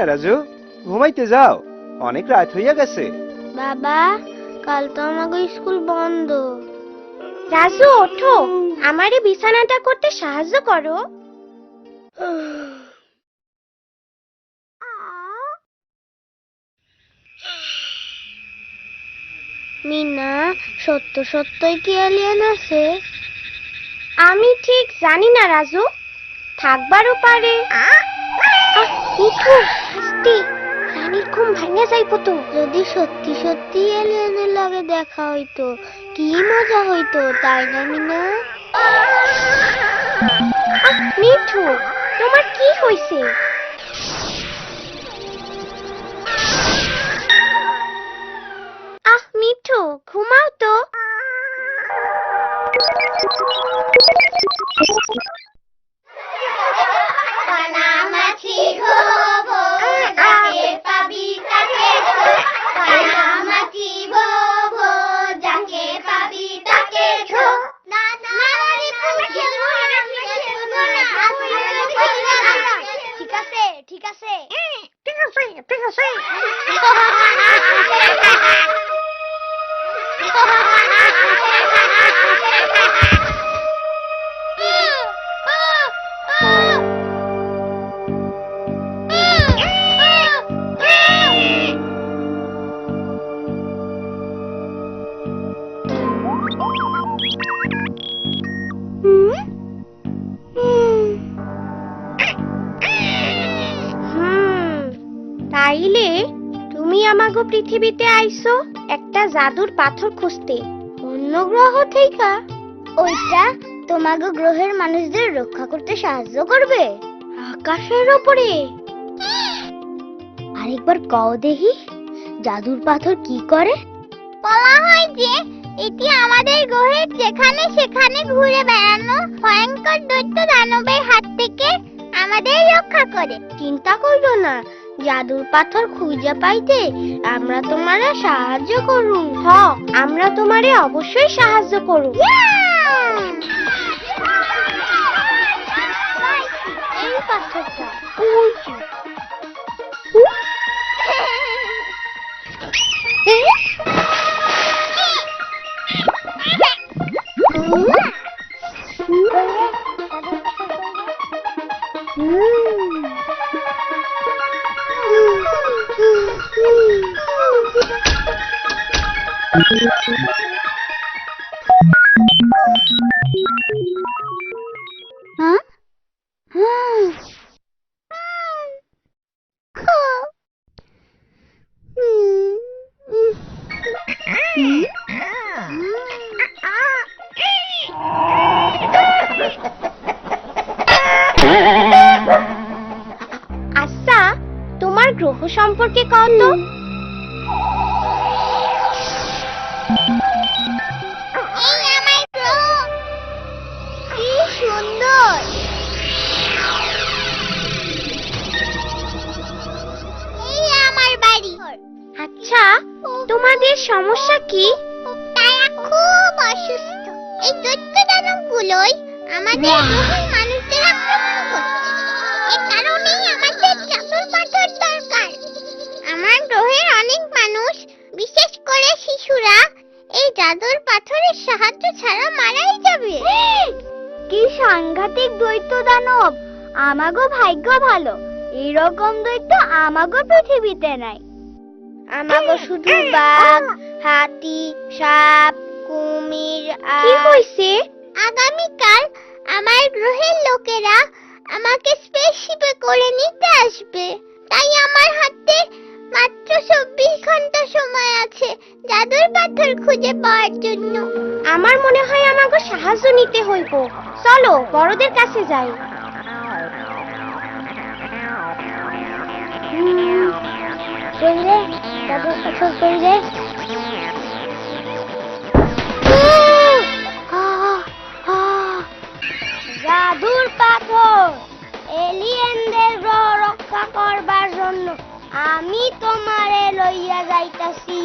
মিনা রাজু? ঘুমাইতে যাও। অনেক রাত হইয়া গেছে। বাবা কাল তো আমাকে স্কুল বন্ধ। রাজু ওঠো। আমারে বিছানাটা করতে সাহায্য করো। মিনা সত্য সত্যই কি এলিয়েন আছে? আমি ঠিক জানি না রাজু। থাকবারও পারে। আহ, মিঠু রানীর ঘুম ভাঙে যাইব তো। যদি সত্যি সত্যি এলিয়েনের লাগে দেখা হইতো কি মজা হইতো তাই না। মিনা মিঠু তোমার কি হইছে? আহ মিঠু ঘুমাও তো। তাইলে তুমি আমাগো পৃথিবীতে আইছো একটা জাদুর পাথর খুঁজতে। অন্য গ্রহ থেকে ওইটা তোমাগো গ্রহের মানুষদের রক্ষা করতে সাহায্য করবে। আকাশের ওপরে। আরেকবার কও দেখি, জাদুর পাথর কি করে? বলা হয় যে এটি আমাদের গ্রহের যেখানে সেখানে ঘুরে বেড়ানো ভয়ঙ্কর দৈত্য দানবের হাত থেকে আমাদের রক্ষা করে। চিন্তা করো না জাদুর পাথর খুঁজে পাইতে আমরা তোমারে সাহায্য করুন হ। আমরা তোমারে অবশ্যই সাহায্য করুন পাথরটা সম্পর্কে কত শিশুরা এই জাদুর পাথরের সাহায্য ছাড়া মারাই যাবে। কি সাংঘাতিক দৈত্য দানব। আমাগো ভাগ্য ভালো। এরকম দৈত্য আমাগো পৃথিবীতে নাই। আমাগো শুধু বাঘ হাতি সাপ কুমির কি হইছে? আগামীকাল আমার গ্রহের লোকেরা আমাকে স্পেসশিপে করে নিতে আসবে। তাই আমার হাতে মাত্র চব্বিশ ঘণ্টা সময় আছে জাদুর পাথর খুঁজে পাওয়ার জন্য। আমার মনে হয় আমাকে সাহায্য নিতে হইব। চলো বড়দের কাছে যাই। জাদুর পাথর এলিয়েনদের রক্ষা করবার জন্য। আমি তোমারে লইয়া যাইতাছি।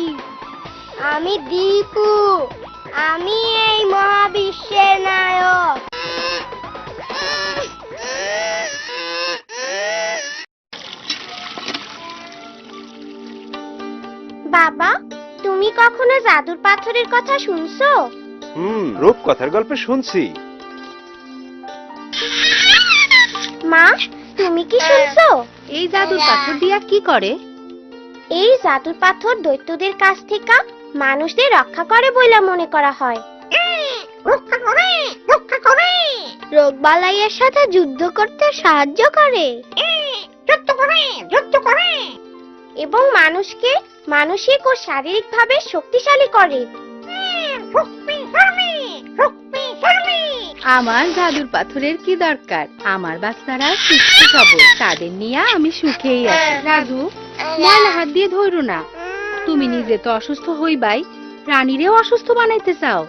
আমি দীপু আমি এই মহাবিশ্বের নায়ক। বাবা তুমি কখনো জাদুর পাথরের কথা শুনছো? হুম রূপকথার গল্প শুনছি। মা তুমি কি শুনছো? এই জাদুর পাথর দিয়া কি করে? এই জাদুর পাথর দৈত্যদের কাছ থেকে মানুষদের রক্ষা করে বলে মনে করা হয়। রোগ বালাইয়ের সাথে যুদ্ধ করতে সাহায্য করে। যুদ্ধ করে যুদ্ধ করে এবং মানুষকে মানসিক ও শারীরিকভাবে শক্তিশালী করে। আমার জাদুর পাথরের কি দরকার? আমার বাচ্চারা সুস্থ সবল তাদের নিয়ে আমি সুখেই আছি। রাজু ময়লা হাত দিয়ে ধরো না। তুমি নিজে তো অসুস্থ হইবাই রানীরেও অসুস্থ বানাইতে চাও।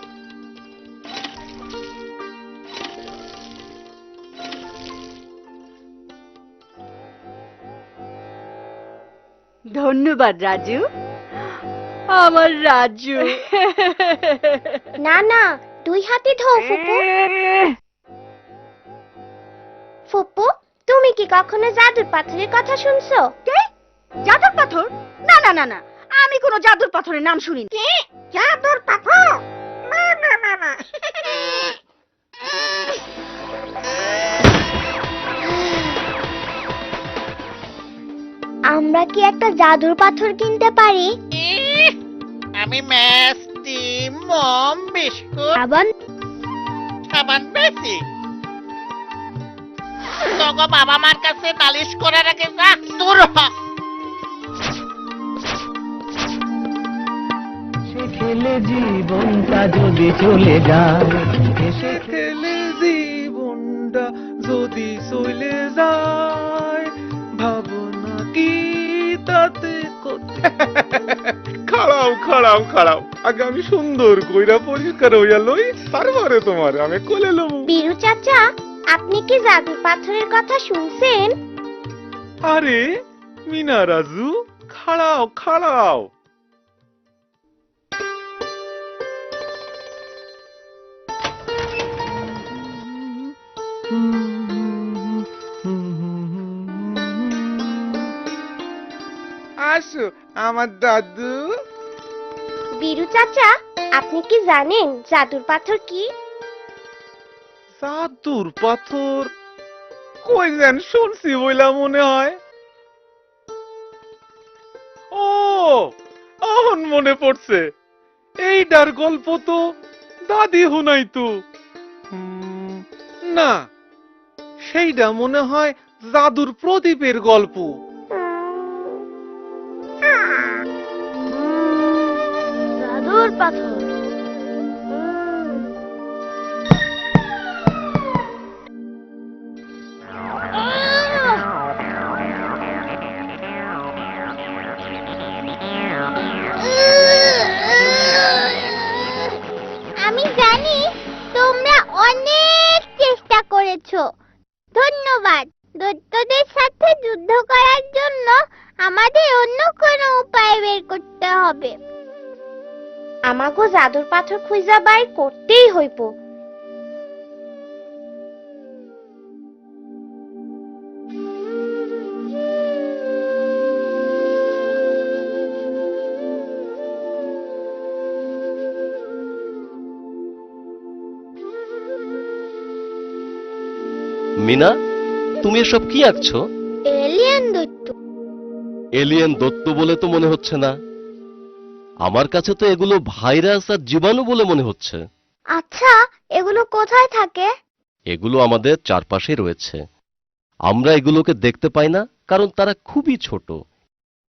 ধন্যবাদ রাজু। আমার রাজু। না না দুই হাতে ধো ফুপু। ফুপু তুমি কি কখনো জাদুর পাথরের কথা শুনছো? কে? জাদুর পাথর? না না না না। আমি কোনো জাদুর পাথরের নাম শুনিনি। কে? জাদুর পাথর? না না না না। আমরা কি একটা জাদুর পাথর কিনতে পারি? আমি মম আবার সাবান বেশি তোকে বাবা মার কাছে নালিশ করার আগে যা দূর হ। সে খেলে জীবনটা যদি চলে যায় এসে খেলে জীবনটা যদি চলে যায় ভাবনা কি তাতে খাড়াও খাড়াও খাড়াও। আগে আমি সুন্দর কইরা পরিষ্কার হইয়া লই তারপরে তোমার আমি কোলে লমু বীরু চাচা আপনি কি জাদুর পাথরের কথা শুনছেন? আরে মিনা রাজু খাড়াও খাড়াও। আসো আমার দাদু। বীরু চাচা, আপনি কি জানেন জাদুর পাথর কি? জাদুর পাথর? কই যেন শুনছি বইলা মনে হয়। ও এখন মনে পড়ছে। এইটার গল্প তো দাদি হুনাই তো। না সেইটা মনে হয় জাদুর প্রদীপের গল্প। পাথর। আমি জানি তোমরা অনেক চেষ্টা করেছ। ধন্যবাদ। দৈত্যদের সাথে যুদ্ধ করার জন্য আমাদের অন্য কোনো উপায় বের করতে হবে। আমাগো জাদুর পাথর খুঁজা বাইর করতেই হইব। মিনা তুমি এসব কি আঁকছো? এলিয়েন দৈত্য। এলিয়েন দত্ত বলে তো মনে হচ্ছে না। আমার কাছে তো এগুলো ভাইরাস আর জীবাণু বলে মনে হচ্ছে। আচ্ছা এগুলো কোথায় থাকে? এগুলো আমাদের চারপাশে রয়েছে। আমরা এগুলোকে দেখতে পাই না কারণ তারা খুবই ছোট।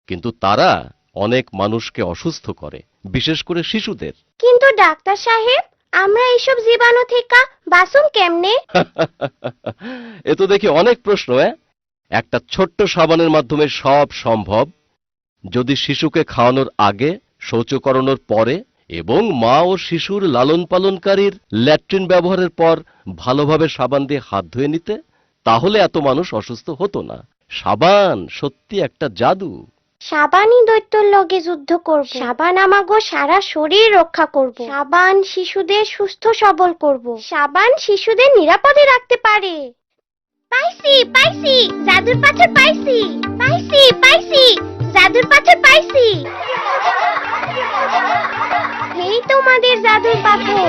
কিন্তু তারা অনেক মানুষকে অসুস্থ করে বিশেষ করে শিশুদের। কিন্তু ডাক্তার সাহেব আমরা এইসব জীবাণু থেকে বাসুম কেমনে? এ তো দেখি অনেক প্রশ্ন হ্যাঁ একটা ছোট্ট সাবানের মাধ্যমে সব সম্ভব। যদি শিশুকে খাওয়ানোর আগে শৌচ করানোর পরে এবং মা ও শিশুর লালন পালনকারীর ল্যাট্রিন ব্যবহারের পর ভালোভাবে সাবান দিয়ে হাত ধুয়ে নিতে, তাহলে এত মানুষ অসুস্থ হতো না। সাবান সত্যি একটা জাদু। সাবানই দৈত্যর লগে যুদ্ধ করব। সাবান আমাগো সারা শরীর রক্ষা করব। সাবান শিশুদের সুস্থ সবল করব। সাবান শিশুদের নিরাপদে রাখতে পারে। পাইছি পাইছি, জাদুর পাথর পাইছি। পাইছি পাইছি, জাদুর পাথর পাইছি। এই তোমাদের জাদুর পাথর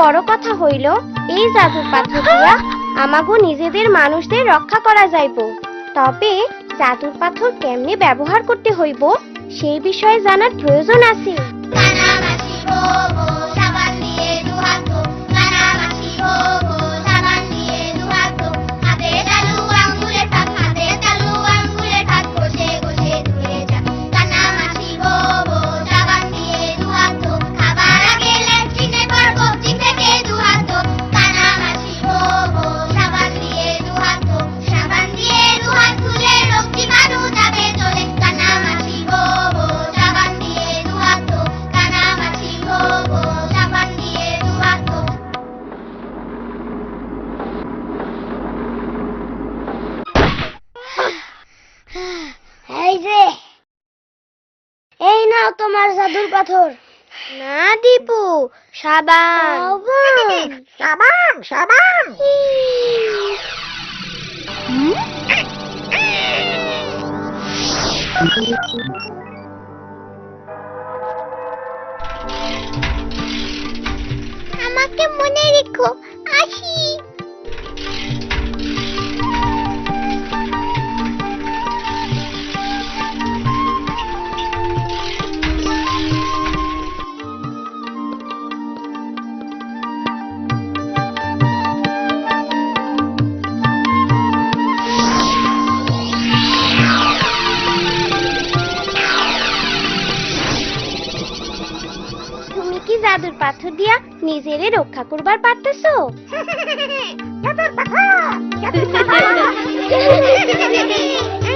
বড় কথা হইল, এই জাদুর পাথর দিয়া আমাগো নিজেদের মানুষদের রক্ষা করা যাইব। তবে জাদুর পাথর কেমনে ব্যবহার করতে হইব, সেই বিষয়ে জানার প্রয়োজন আছে। পাথর। না দীপু সাবান। সাবান সাবান আমাকে মনে রেখো নিজেরে রক্ষা করবার পারতেছো?